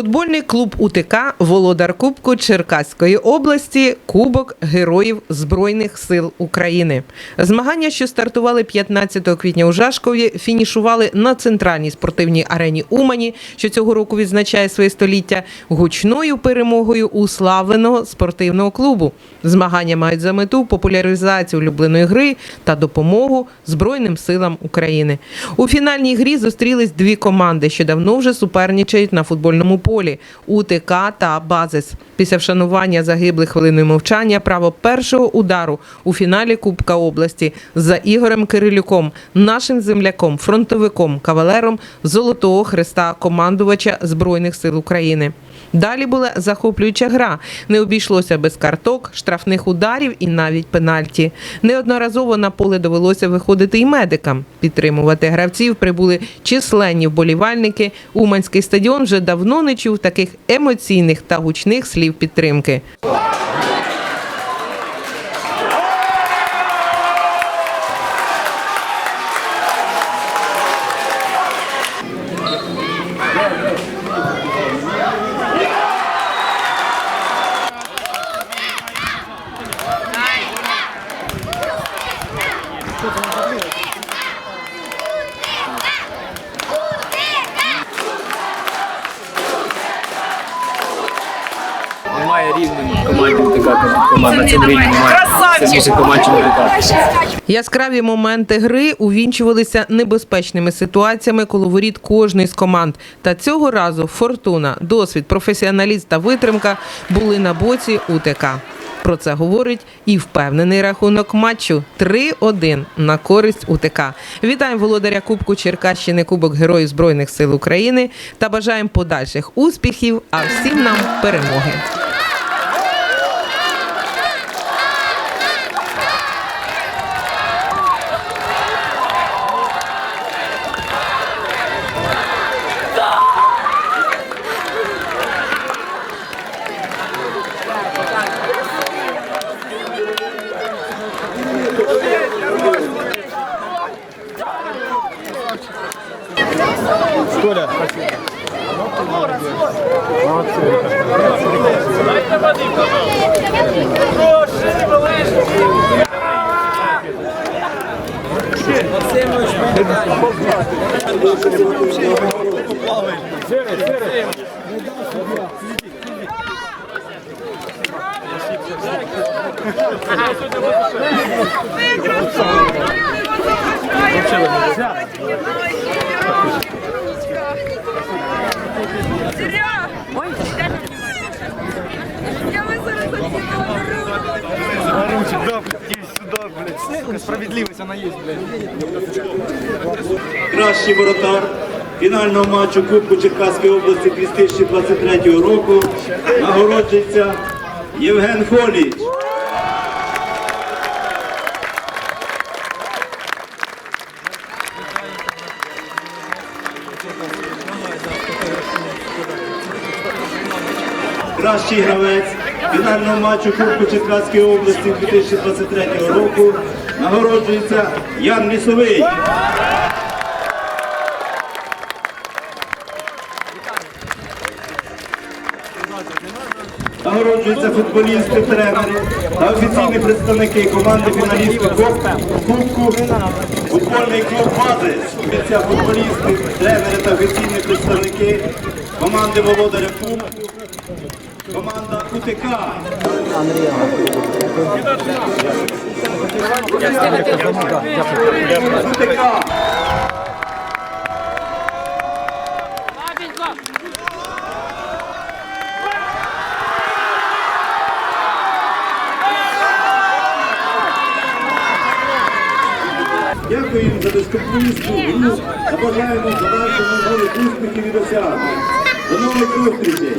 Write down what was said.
Футбольний клуб УТК Володар Кубку Черкаської області Кубок Героїв Збройних сил України. Змагання, що стартували 15 квітня у Жашкові, фінішували на центральній спортивній арені Умані, що цього року відзначає своє століття, гучною перемогою уславленого спортивного клубу. Змагання мають за мету популяризацію улюбленої гри та допомогу Збройним силам України. У фінальній грі зустрілись дві команди, що давно вже суперничають на футбольному полі УТК та Базис. Після вшанування загиблих хвилиною мовчання право першого удару у фіналі Кубка області за Ігорем Кирилюком, нашим земляком, фронтовиком, кавалером Золотого Христа, командувача Збройних сил України. Далі була захоплююча гра. Не обійшлося без карток, штрафних ударів і навіть пенальті. Неодноразово на поле довелося виходити і медикам. Підтримувати гравців прибули численні вболівальники. Уманський стадіон вже давно не чув таких емоційних та гучних слів підтримки. Немає рівних команд така команда цьому рівні немає. Команд, чим Яскраві моменти гри увінчувалися небезпечними ситуаціями коло воріт кожної з команд. Та цього разу фортуна, досвід, професіоналізм та витримка були на боці УТК. Про це говорить і впевнений рахунок матчу 3-1 на користь УТК. Вітаємо володаря Кубку Черкащини Кубок Героїв Збройних сил України та бажаємо подальших успіхів, а всім нам перемоги. Я блядь. Сука, справедливость, она блядь. кращий воротар фінального матчу Кубку Черкаської області 2023 року нагороджується Євген Холіч. Кращий гравець фінального матчу Кубку Черкаської області 2023 року нагороджується Ян Лісовий. Нагороджуються футболісти, тренери та офіційні представники команди фіналістів Куб- Кубку футбольний клуб Базис. Це футболісти, тренери та офіційні представники команди Володаря Кубку. Команда УТК. УТК. Дякуємо за безкомпромісну гру та бажаємо подальшому нових успіхів і досягнень. До нових зустрічей!